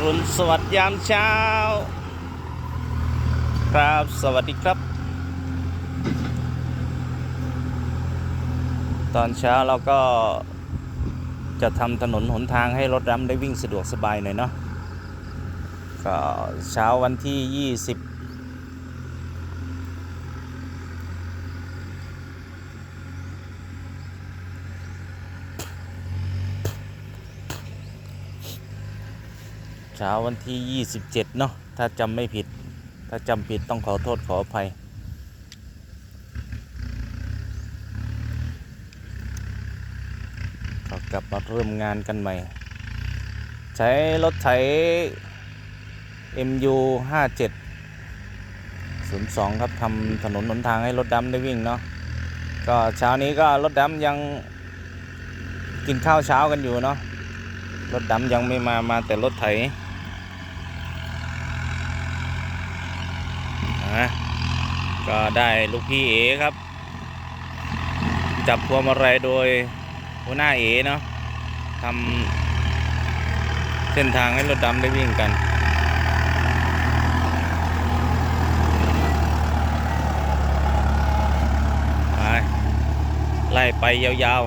รุณสวัสดิ์ยามเช้า ครับสวัสดีครับ ตอนเช้าเราก็จะทำถนนหนทางให้รถดำได้วิ่งสะดวกสบายหน่อยเนาะก็เช้าวันที่ 20 เช้าวันที่ 27 เนาะถ้าจำไม่ผิด ถ้าจำผิดต้องขอโทษขออภัย ก็กลับมาเริ่มงานกันใหม่ ใช้รถไถ MU 57 02 ครับทำถนนหนทางให้รถดำได้วิ่งเนาะก็เช้านี้ก็รถดำยังกินข้าวเช้ากันอยู่เนาะรถดำยังไม่มามาแต่รถไถ นะก็ได้ลูกพี่เอครับ จับพวงมาลัยโดยหัวหน้าเอเนาะทำเส้นทางให้รถดำได้วิ่งกันไปไล่ไปยาว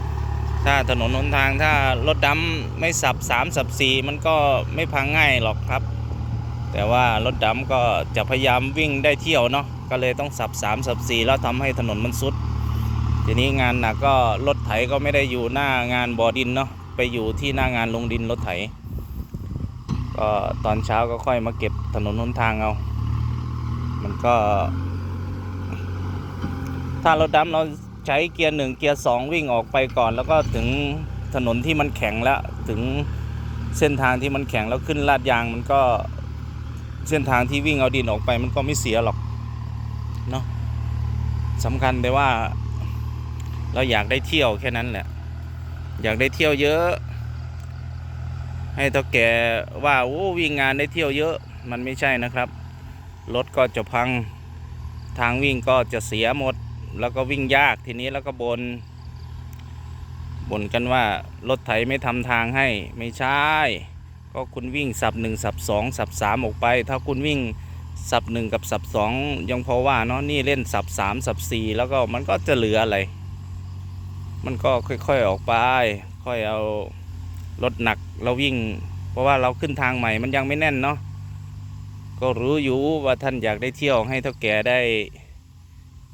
ๆ ถ้าถนนหนทางถ้ารถดำไม่สับสามสับสี่มันก็ไม่พังง่ายหรอกครับ แต่ว่ารถดำก็จะพยายามวิ่งได้เที่ยวเนาะก็เลยต้องสับสามสับสี่แล้วทำให้ถนนมันสุด ทีนี้งานหนักก็รถไถก็ไม่ได้อยู่หน้างานบ่อดินเนาะไปอยู่ที่หน้างานลงดินรถไถ ก็ตอนเช้าก็ค่อยมาเก็บถนนหนทางเอา มันก็ ถ้ารถดำเราใช้เกียร์หนึ่งเกียร์สองวิ่งออกไปก่อน แล้วก็ถึงถนนที่มันแข็งแล้วถึงเส้นทางที่มันแข็งแล้วขึ้นลาดยางมันก็ เส้นทางที่วิ่งเอาดินออกไปมันก็ไม่เสียหรอกเนาะสำคัญแต่ว่า เราอยากได้เที่ยวแค่นั้นแหละ อยากได้เที่ยวเยอะ ให้เท่าแก่ว่าโอ้วิ่งงานได้เที่ยวเยอะมันไม่ใช่นะครับรถก็จะพังทางวิ่งก็จะเสียหมด แล้วก็วิ่งยากทีนี้แล้วก็บนบ่นกันว่ารถไถไม่ทำทางให้ไม่ใช่ ก็คุณวิ่งสับหนึ่งสับสองสับสามออกไป ถ้าคุณวิ่งสับหนึ่งกับสับสองยังพอว่าเนาะนี่เล่นสับสามสับสี่แล้วก็มันก็จะเหลืออะไร มันก็ค่อยๆออกไป ค่อยเอารถหนักเราวิ่ง เพราะว่าเราขึ้นทางใหม่มันยังไม่แน่นเนาะก็รู้อยู่ว่าท่านอยากได้เที่ยวให้เท่าแก่ได้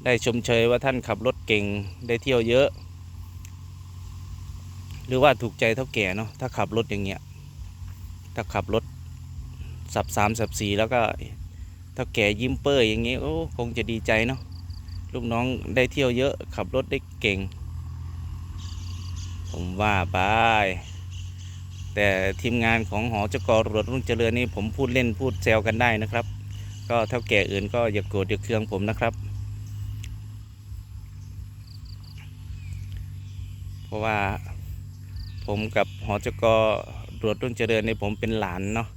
ได้ชมเชยว่าท่านขับรถเก่งได้เที่ยวเยอะ หรือว่าถูกใจเท่าแก่เนาะถ้าขับรถอย่างเงี้ย ถ้าขับรถสับสามสับสี่แล้วก็ถ้าแก่ยิ้มเป้ยอย่างงี้โอ้คงจะดีใจเนาะลูกน้องได้เที่ยวเยอะขับรถได้เก่ง ผมว่าไปแต่ทีมงานของหอจกรรวดรุ่งเจริญนี่ผมพูดเล่นพูดแซวกันได้นะครับ ก็เท่าแก่อื่นก็อย่าโกรธอย่าเคืองผมนะครับ เพราะว่าผมกับหอจกร รวดรุ่งเจริญนี่ผมเป็นหลานเนาะ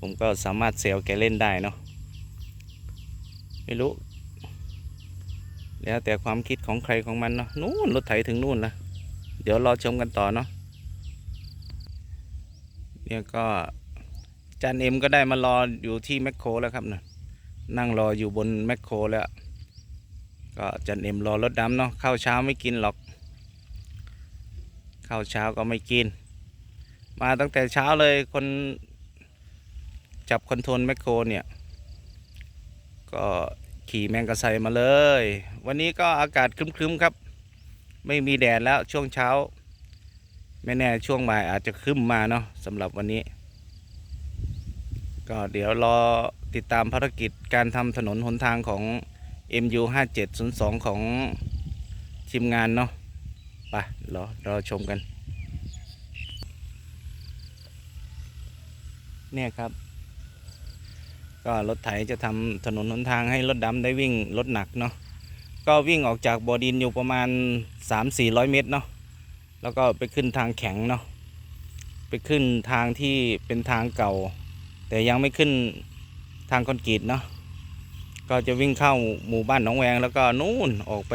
ผมก็สามารถแซวแกเล่นได้เนาะไม่รู้ แล้วแต่ความคิดของใครของมันเนาะนู่นรถไถถึงนู่นละเดี๋ยวรอชมกันต่อเนาะเนี่ยก็จานเอ็มก็ได้มารออยู่ที่แมคโครแล้วครับนะนั่งรออยู่บนแมคโครแล้ว ก็จันเอ็มรอรถดำเนาะข้าวเช้าไม่กินหรอกข้าวเช้าก็ไม่กิน มาตั้งแต่เช้าเลยคนจับคอนโทรลแมคโครเนี่ย ก็ขี่แมงกะไซมาเลย วันนี้ก็อากาศครึ้มๆครับ ไม่มีแดดแล้วช่วงเช้า ไม่แน่ช่วงบ่ายอาจจะครึ้มมาเนาะสำหรับวันนี้ ก็เดี๋ยวรอติดตามภารกิจการทำถนนหนทางของ MU 5702 ของทีมงานเนาะไปรอรอชมกัน เนี่ยครับ ก็รถไถจะทำถนนหนทางให้รถดำได้วิ่งรถหนักเนาะก็วิ่งออกจากบ่อดินอยู่ประมาณ 3-400 เมตรเนาะแล้วก็ไปขึ้นทางแข็งเนาะไปขึ้นทางที่เป็นทางเก่า แต่ยังไม่ขึ้นทางคอนกรีตเนาะก็จะวิ่งเข้าหมู่บ้านหนองแวง แล้วก็นู่นออกไป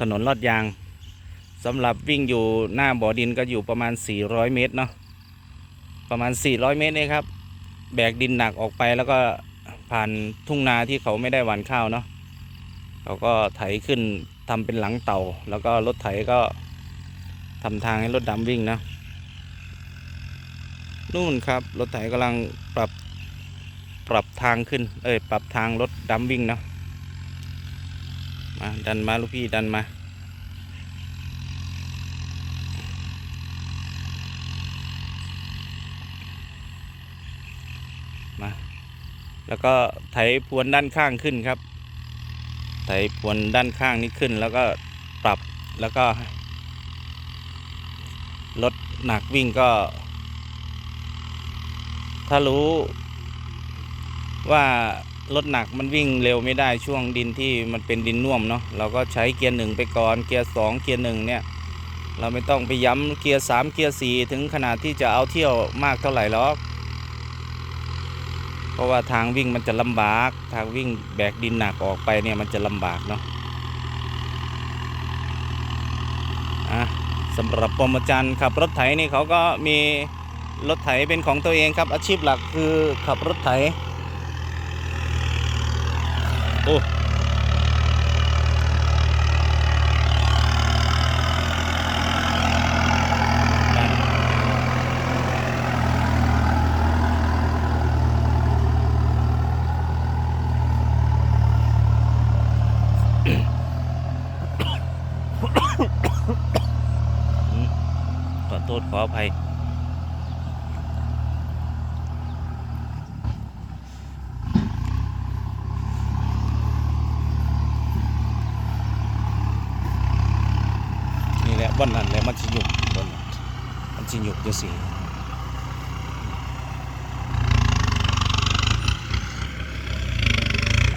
ถนนลอดยางสำหรับวิ่งอยู่หน้าบ่อดินก็อยู่ประมาณ 400 เมตรเนาะ ประมาณ 400 เมตรนี่ครับ แบกดินหนักออกไปแล้วก็ผ่านทุ่งนาที่เขาไม่ได้หว่านข้าวเนาะเขาก็ไถขึ้นทำเป็นหลังเต่า แล้วก็รถไถก็ทำทางให้รถดำวิ่งนะนู่นครับรถไถกำลังปรับปรับทางขึ้น เอ้ยปรับทางรถดำวิ่งเนาะมาดันมาลูกพี่ดันมา แล้วก็ไถพรวนด้านข้างขึ้นครับ ไถพรวนด้านข้างนี้ขึ้น แล้วก็ปรับแล้วก็รถหนักวิ่งก็ ถ้ารู้ว่ารถหนักมันวิ่งเร็วไม่ได้ช่วงดินที่มันเป็นดินน่วมเนาะเราก็ใช้เกียร์หนึ่งไปก่อนเกียร์สองเกียร์หนึ่งเนี่ย เราไม่ต้องไปย้ำเกียร์สามเกียร์สี่ถึงขนาดที่จะเอาเที่ยวมากเท่าไหร่หรอก ราะว่าทางวิ่งมันจะลำบาก ทางวิ่งแบกดินหนักออกไปเนี่ยมันจะลำบากเนาะอะสำหรับปรมาจารย์ขับรถไถนี่เขาก็มีรถไถเป็นของตัวเองครับ อาชีพหลักคือขับรถไถโอ้ม ขออภัย นี่แหละวันนั้นแหละมันสิหยุกบนนั้นมันสิหยุกจังสิ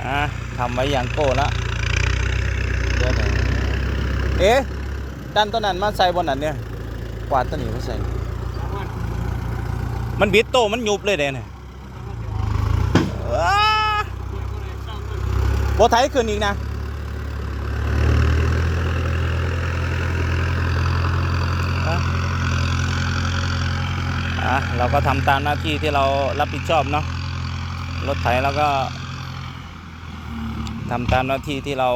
อะทำไว้อย่างโก้ละเดี๋ยวหน่อยเอ๊ะดันตัวนั้นมาใส่บนนั้นเนี่ย กวาดตัวนี้มาใส่มันบิดโตมันหยุบเลยเด้เนี่ยอ้าบ่ไถขึ้นอีกนะอะเราก็ทำตามหน้าที่ที่เรารับผิดชอบเนาะรถไถแล้วก็ทำตามหน้าที่ที่เรา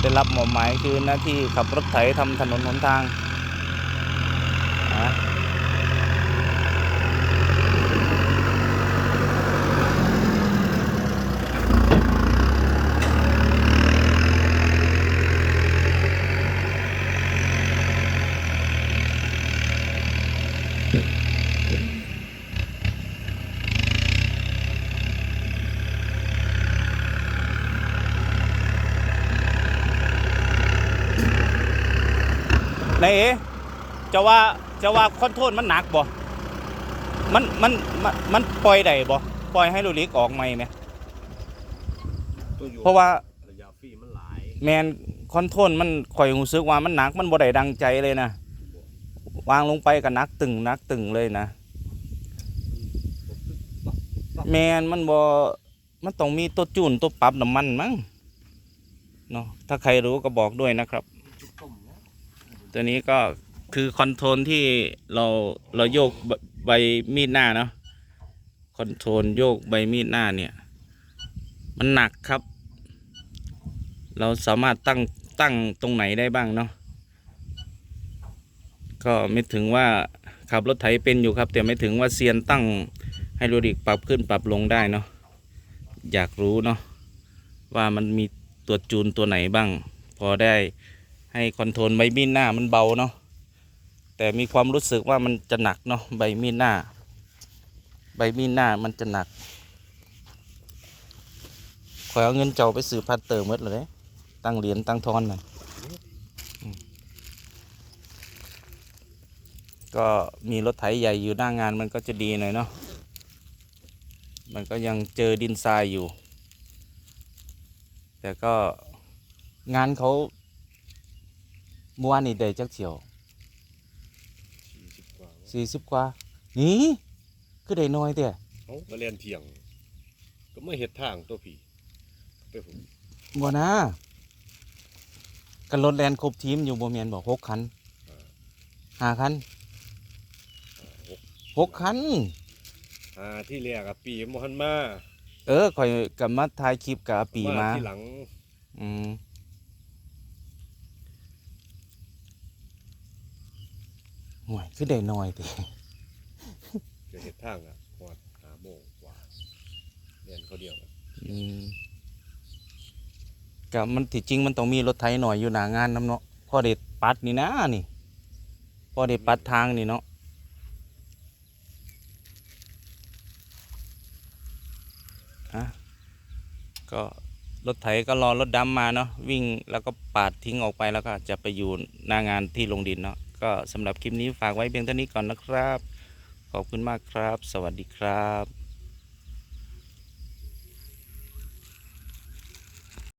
ได้รับมอบหมายคือหน้าที่ขับรถไถทำถนนหนทาง อะนายเอ๋จะว่าจะว่าคอนโทรลมันหนักบ่ มันมันมันมันปล่อยได้บ่ ปล่อยให้ลูกเล็กออกไหมไหม ตัวอยู่เพราะว่าระยะฟรีมันหลายแมนคอนโทรลมันข่อยรู้สึกว่ามันหนักมันบ่ได้ดังใจเลยนะ วางลงไปก็หนักตึงหนักตึงเลยนะ แมนมันบ่มันต้องมีตัวจูนตัวปรับน้ำมันมั้งเนาะถ้าใครรู้ก็บอกด้วยนะครับตัวนี้ก็ คือคอนโทรลที่เราเราโยกใบมีดหน้าเนาะคอนโทรลโยกใบมีดหน้าเนี่ย มันหนักครับ เราสามารถตั้งตั้งตรงไหนได้บ้างเนาะก็ไม่ถึงว่าขับรถไถเป็นอยู่ครับ แต่ไม่ถึงว่าเซียนตั้งไฮดรอลิกปรับขึ้นปรับลงได้เนาะอยากรู้เนาะว่ามันมีตัวจูนตัวไหนบ้าง พอได้ให้คอนโทรลใบมีดหน้ามันเบาเนาะ แต่มีความรู้สึกว่ามันจะหนักเนาะใบมีดหน้า ใบมีดหน้ามันจะหนักขอยเอาเงินเจ้าไปซื้อพัดเตอร์หมดเลยตั้งเหรียญตั้งทอนน่ะอืมก็มีรถไถใหญ่อยู่หน้างานมันก็จะดีหน่อยเนาะมันก็ยังเจอดินทรายอยู่ แต่ก็งานเขาเมื่อวานนี่ได้จักเที่ยว สิบกว่าสี่สิบกว่านี่คือได้น้อยเตี้ยเขาก็เรียนเที่ยง ก็ไม่เห็ดทางตัวผีไปผมบ่นะกันรถแลนครบทีมอยู่บ่แมนบอกหกคันห้าคันหกหกคันอ่าที่เรียกอะปีมหันมา เออคอยกับมาถ่ายคลิปกับอาปีมาที่หลัง อืม ห่วยคือได้น้อยติจะเห็ดทางอะหอดหาโมงกว่าเรียนเขาเดียวกันอืมกับมันที่จริงมันต้องมีรถไถหน่อยอยู่หนางานน้ำเนาะพอได้ปัดนี่นะนี่พอได้ปัดทางนี่เนาะอะก็รถไถก็รอรถดำมาเนาะวิ่งแล้วก็ปาดทิ้งออกไปแล้วก็จะไปอยู่หน้างานที่ลงดินเนาะ ก็สำหรับคลิปนี้ฝากไว้เพียงเท่านี้ก่อนนะครับ ขอบคุณมากครับ สวัสดีครับ